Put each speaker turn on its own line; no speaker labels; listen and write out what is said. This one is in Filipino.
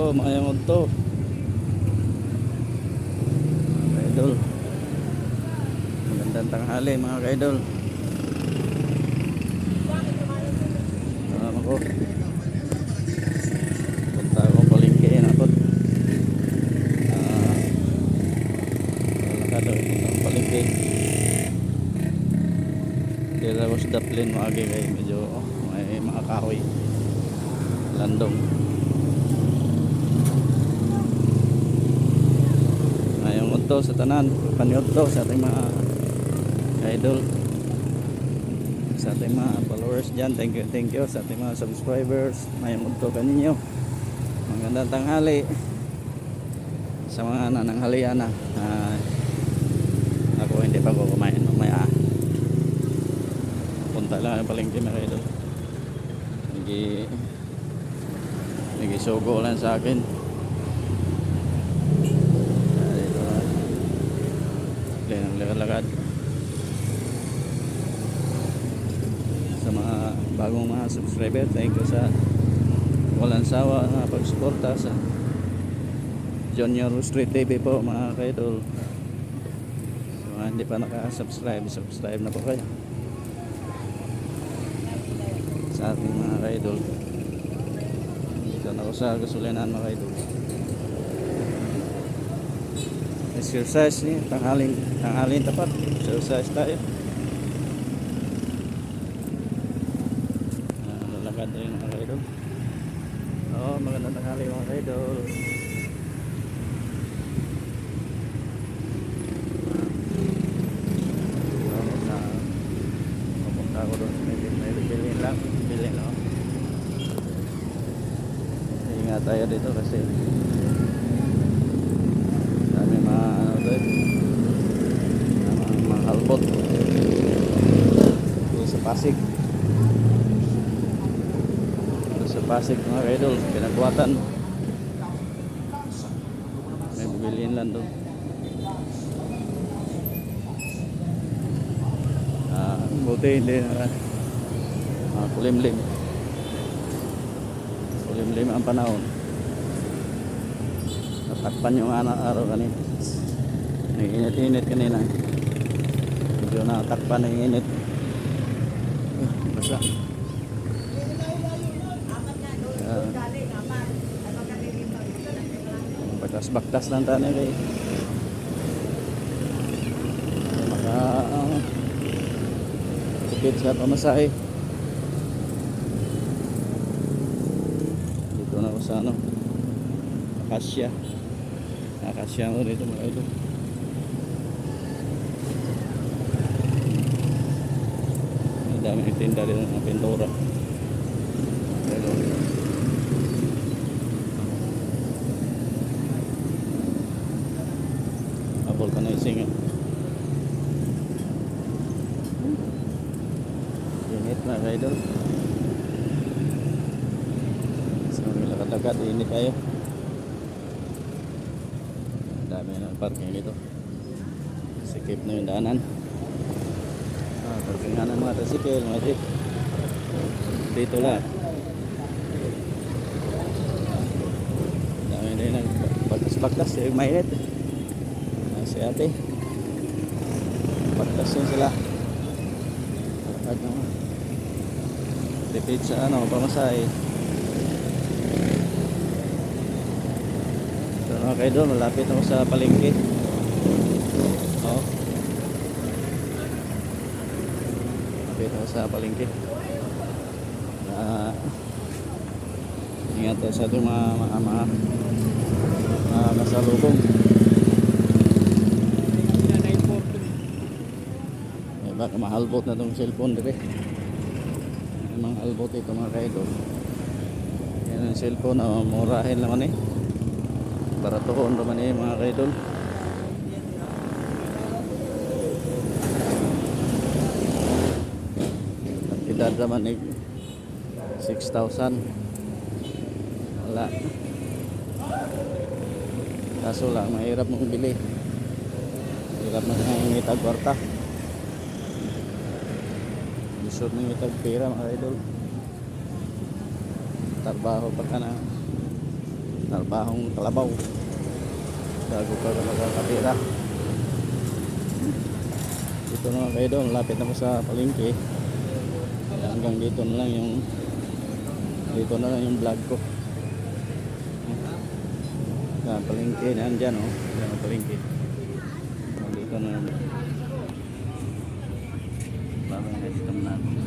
Hello, mga to. Mga kaidol. Magandang tanghali mga kaidol. Alam ako. Punta ako palengke na ako. Ah, wala ka daw punta ako palengke. Dila ko sa Daplin maagi kay medyo oh, may mga kahoy. Landong. Udto sa tanan, paniudto sa ating mga idol. Sa ating mga followers dyan, thank you, thank you sa ating mga subscribers. Ngayong udto kaninyo. Magandang tanghali sa mga nananghalian na. Ah, ako hindi pa ko kumain mamaya. Punta lang ang palengke mga idol. Nagi Nagisugo lang sa akin. Ah, Dito na. Lakad-lakad. Sa mga bagong mga subscriber, thank you sa walang sawa na pagsuporta sa Junior Street TV po mga kaidol. So, mga hindi pa naka-subscribe, subscribe na po kayo. Sa ating mga kaidol. Na ako sa gasolinahan mga kaidol. Exercise niya, tanghaling, tanghaling tapat. Exercise tayo. Ah, lalakad rin mga kaidol. Oo, magandang tanghali mga kaidol. Sa- ako doon. May, may bilhin lang. Bilhin ako. Ingat tayo dito kasi dami mga ano doon. Mga, mga halbot. Dito sa Pasig. Sa Pasig mga kaidol. Pinagbuhatan. May bilhin lang doon. Ah, buti hindi na ah, kulimlim. Kulimlim ang panahon. Natakpan yung ana araw kanina. Nag-init-init kanina. Medyo natakpan ng init. Basta. Ah, Baktas-baktas lang tayo kay maka ah, tipid sa pamasahe. Dito na ako sa ano, Akasya. Akasya mo dito mga idol. Ang daming tinda dito ng pintura. Ka na ising. Init na doon. So, lakad-lakad, init tayo. Dami na parking dito. Sikip na yung daanan. Parkingan ng mga tricycle, mga jeep. Dito lang. Dami din ng bagtas-bagtas, yung mainit. Ah, si ate. Bagtas yun sila. Lakad naman. Repeat sa ano, pamasahe. So mga kayo doon, malapit ako sa palengke. Oo. Malapit ako sa palengke. Ah, ingat tayo sa ating mga mga mga, mga masalubong. Eh, baka mahalbot na itong cellphone dire. Mga halbot ito mga kaidol. Yan ang cellphone, oh, murahin naman eh. Baratuhon naman eh mga kaidol. Ang naman eh 6,000. Wala. Kaso lang, mahirap mong bili. Hirap na nangingitag kwarta. Lisod nangingitag pera mga idol. Trabaho pa ka na. Trabahong kalabaw. Bago ka na makakatira. Dito na mga kaidol, lapit na po sa palengke. Hanggang dito na lang yung dito na lang yung vlog ko. Sa palengke, nandyan oh. Yan palengke. Dito na lang. Parang dito na.